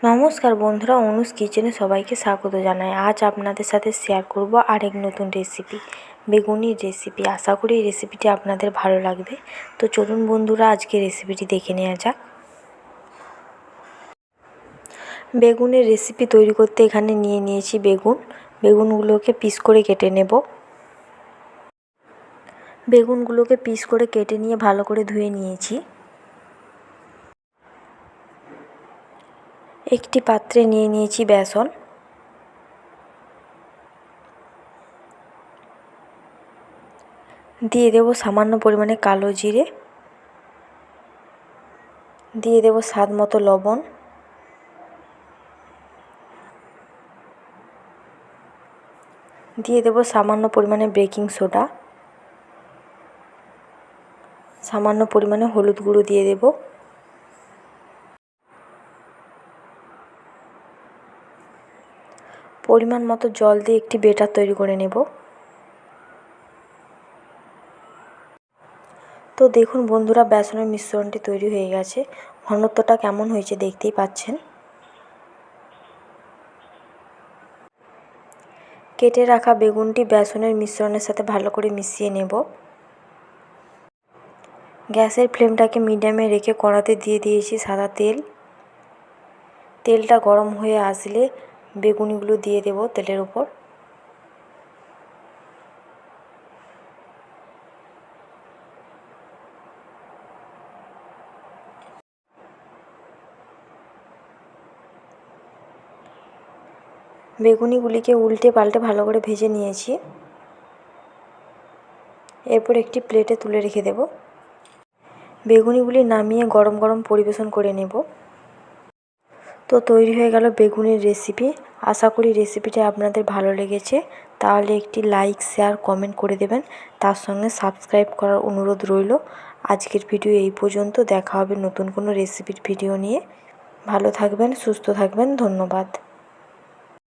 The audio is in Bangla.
নমস্কার বন্ধুরা, অনুজ কিচেনে সবাইকে স্বাগত জানাই। আজ আপনাদের সাথে শেয়ার করব আরেক নতুন রেসিপি বেগুনির রেসিপি আশা করি রেসিপিটি আপনাদের ভালো লাগবে। তো চলুন বন্ধুরা, আজকে রেসিপিটি দেখে নেওয়া যাক। বেগুনের রেসিপি তৈরি করতে এখানে নিয়ে নিয়েছি বেগুন। বেগুনগুলোকে পিস করে কেটে নেব। বেগুনগুলোকে পিস করে কেটে নিয়ে ভালো করে ধুয়ে নিয়েছি। একটি পাত্রে নিয়ে নিয়েছি বেসন। দিয়ে দেব সামান্য পরিমাণে কালো জিরে। দিয়ে দেব স্বাদ মতো লবণ। দিয়ে দেব সামান্য পরিমাণে বেকিং সোডা। সামান্য পরিমাণে হলুদ গুঁড়ো দিয়ে দেবো। পরিমাণ মতো জল দিয়ে একটি বেটার তৈরি করে নেব। তো দেখুন বন্ধুরা, বেসনের মিশ্রণটি তৈরি হয়ে গেছে। ঘনত্বটা কেমন হয়েছে দেখতেই পাচ্ছেন। কেটে রাখা বেগুনটি বেসনের মিশ্রণের সাথে ভালো করে মিশিয়ে নেব। গ্যাসের ফ্লেমটাকে মিডিয়ামে রেখে কড়াতে দিয়ে দিয়েছি সাদা তেল। তেলটা গরম হয়ে আসলে বেগুনিগুলো দিয়ে দেব তেলের ওপর বেগুনিগুলিকে উল্টে পাল্টে ভালো করে ভেজে নিয়েছি। এরপর একটি প্লেটে তুলে রেখে দেব। বেগুনিগুলি নামিয়ে গরম গরম পরিবেশন করে নেব। তো তৈরি হয়ে গেল বেগুনের রেসিপি আশা করি রেসিপিটা আপনাদের ভালো লেগেছে। তাহলে একটি লাইক শেয়ার কমেন্ট করে দেবেন। তার সঙ্গে সাবস্ক্রাইব করার অনুরোধ রইল। আজকের ভিডিও এই পর্যন্ত। দেখা হবে নতুন কোনো রেসিপির ভিডিও নিয়ে। ভালো থাকবেন, সুস্থ থাকবেন। ধন্যবাদ।